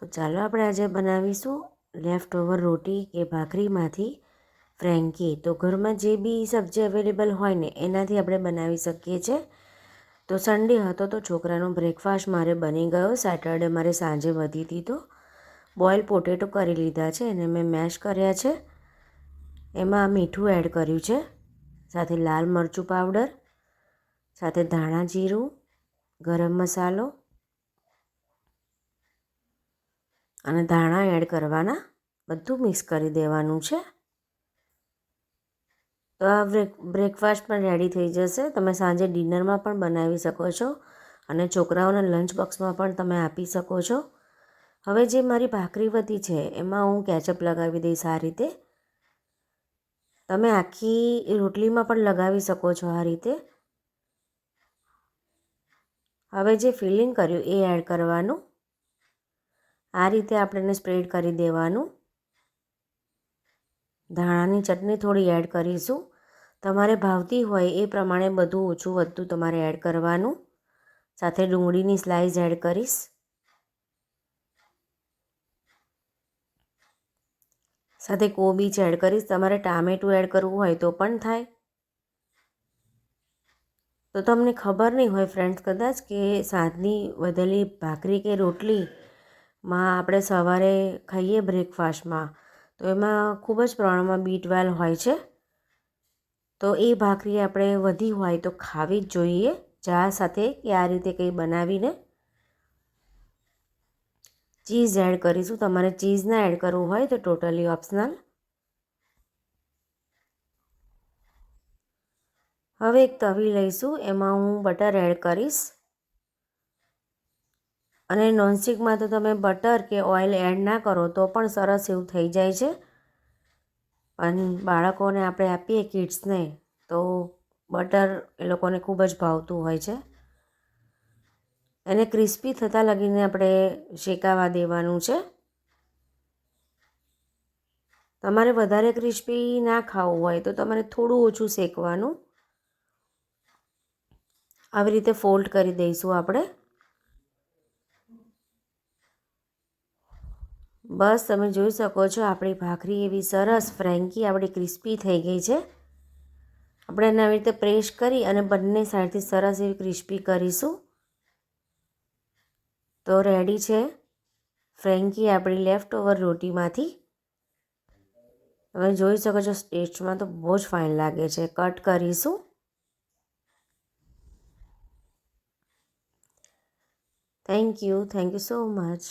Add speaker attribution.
Speaker 1: તો ચાલો આપણે આજે બનાવીશું લેફ્ટ ઓવર રોટી કે ભાખરીમાંથી ફ્રેન્કી. તો ઘરમાં જે બી સબ્જી અવેલેબલ હોય ને, એનાથી આપણે બનાવી શકીએ છીએ તો સન્ડે હતો તો છોકરાનો બ્રેકફાસ્ટ મારે બની ગયો. સેટરડે મારે સાંજે વધી હતી તો બોઇલ પોટેટો કરી લીધા છે અને મેં મેશ કર્યા છે. એમાં મીઠું એડ કર્યું છે. સાથે લાલ મરચું પાવડર સાથે ધાણા જીરું, ગરમ મસાલો અને ધાણા એડ કરવાના. બધું મિક્સ કરી દેવાનું છે. તો આ બ્રેક, બ્રેકફાસ્ટ પણ રેડી થઈ જશે. તમે સાંજે ડિનરમાં પણ બનાવી શકો છો અને છોકરાઓને લંચ બોક્સમાં પણ તમે આપી શકો છો. હવે જે મારી ભાખરી વધી છે, એમાં હું કેચઅપ લગાવી દઈશ આ રીતે. તમે આખી રોટલીમાં પણ લગાવી શકો છો આ રીતે. હવે જે ફિલિંગ કર્યું એ એડ કરવાનું. આ રીતે આપણે એને સ્પ્રેડ કરી દેવાનું. ધાણાની ચટણી થોડી એડ કરીશું. તમારે ભાવતી હોય એ પ્રમાણે બધું ઓછું વધતું તમારે એડ કરવાનું. સાથે ડુંગળીની સ્લાઇસ એડ કરીશ. સાથે કોબીજ એડ કરીશ. તમારે ટામેટું એડ કરવું હોય તો પણ થાય. તો તમને ખબર નહીં હોય ફ્રેન્ડ્સ કદાચ કે સાંજની વધેલી ભાખરી કે રોટલી માં આપણે સવારે ખાઈએ બ્રેકફાસ્ટમાં તો એમાં ખૂબ જ પ્રમાણમાં બી ટ્વેલ્વ હોય છે. તો એ ભાખરી આપણે વધી હોય તો ખાવી જ જોઈએ. ચા સાથે કે આ રીતે કંઈ બનાવીને ચીઝ એડ કરીશું. તમારે ચીઝ ના એડ કરવું હોય તો ટોટલી ઓપ્શનલ હવે એક તવી લઈશું. એમાં હું બટર એડ કરીશ. અને નોનસ્ટિકમાં તો તમે બટર કે ઓઇલ એડ ના કરો તો પણ સરસ એવું થઈ જાય છે. પણ બાળકોને આપણે આપીએ કિડ્સને તો બટર એ લોકોને ખૂબ જ ભાવતું હોય છે. એને ક્રિસ્પી થતાં લગીને આપણે શેકાવા દેવાનું છે. તમારે વધારે ક્રિસ્પી ના ખાવું હોય તો તમારે થોડું ઓછું શેકવાનું. આવી રીતે ફોલ્ડ કરી દઈશું આપણે. બસ તમે જોઈ શકો છો, આપણી ભાખરી એવી સરસ ફ્રેન્કી, આપણી ક્રિસ્પી થઈ ગઈ છે. આપણે એને આવી રીતે પ્રેસ કરી અને બંને સાઈડથી સરસ એવી ક્રિસ્પી કરીશું. તો રેડી છે ફ્રેન્કી આપણી લેફ્ટ ઓવર રોટીમાંથી. તમે જોઈ શકો છો, ટેસ્ટમાં તો બહુ જ ફાઇન લાગે છે. કટ કરીશું. Thank you thank you so much.